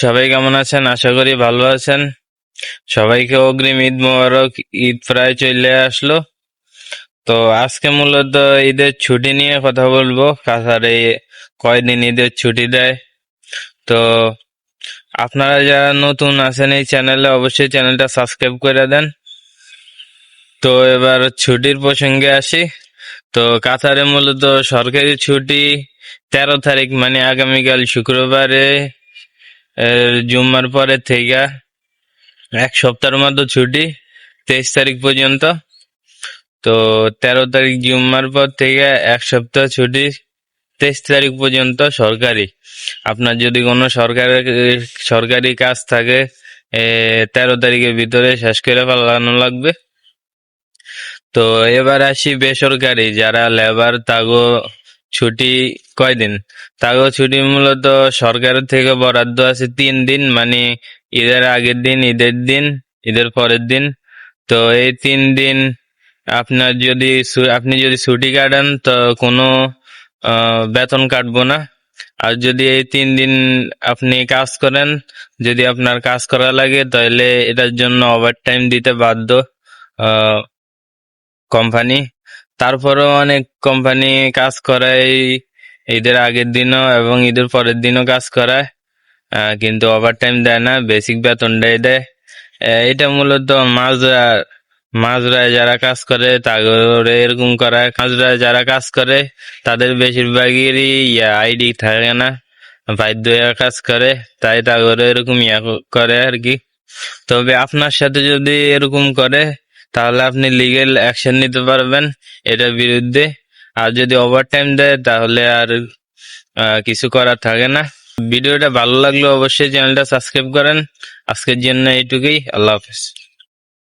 সবাই কেমন আছেন? আশা করি ভালো আছেন। সবাইকে অগ্রিম ঈদ মোবারক, ঈদ প্রায় চলে আসলো। তো আজকে মূলত ঈদের ছুটি নিয়ে কথা বলব। কাছারে কয়দিন ঈদের ছুটি দেয়। তো আপনারা যারা নতুন আছেন এই চ্যানেলে অবশ্যই চ্যানেলটা সাবস্ক্রাইব করে দেন। তো এবার ছুটির প্রসঙ্গে আসি। তো কাতারে মূলত সরকারি ছুটি তেরো তারিখ মানে আগামীকাল শুক্রবারে জুম্মার পরে থেকে এক সপ্তাহের মতো ছুটি, তেইশ তারিখ পর্যন্ত। তো তেরো তারিখ জুম্মার পর থেকে এক সপ্তাহ ছুটি, তেইশ তারিখ পর্যন্ত সরকারি। আপনার যদি কোনো সরকারি সরকারি কাজ থাকে তেরো তারিখের ভিতরে শেষ করে ফেলানো লাগবে। তো এবার আসি বেসরকারি, যারা লেবার তাগো ছুটি কয়দিন? তাগো ছুটি মূলত সরকারের থেকে বরাদ্দ আছে তিন দিন মানে ঈদের আগের দিন, ঈদের দিন, ঈদের পরের দিন। তো এই তিন দিন আপনার যদি আপনি যদি ছুটি কাটান, তো কোনো বেতন কাটবো না। আর যদি এই তিন দিন আপনি কাজ করেন, যদি আপনার কাজ করা লাগে, তাহলে এটার জন্য ওভার টাইম দিতে বাধ্য কোম্পানি তারপরেও অনেক কোম্পানি কাজ করায়, ঈদের আগের দিনও এবং ঈদের পরের দিনও কাজ করায় কিন্তু ওভার টাইম দেয় না বেসিক বেতনটাই দেয়। এটা মূলত মাজরা, মাজরায় যারা কাজ করে তাদের এরকম করায়। মাজরায় যারা কাজ করে, তাদের বেশিরভাগেরই ইয়া আইডি থাকে না বাধ্য কাজ করে, তাই তাদের এরকম ইয়া করে আর কি। তবে আপনার সাথে যদি এরকম করে তাহলে আপনি লিগেল অ্যাকশন নিতে পারবেন এটার বিরুদ্ধে। আর যদি ওভারটাইম দেয়, তাহলে আর কিছু করার থাকে না। ভিডিওটা ভালো লাগলে অবশ্যই চ্যানেলটা সাবস্ক্রাইব করেন। আজকের জন্য এইটুকুই। আল্লাহ হাফেজ।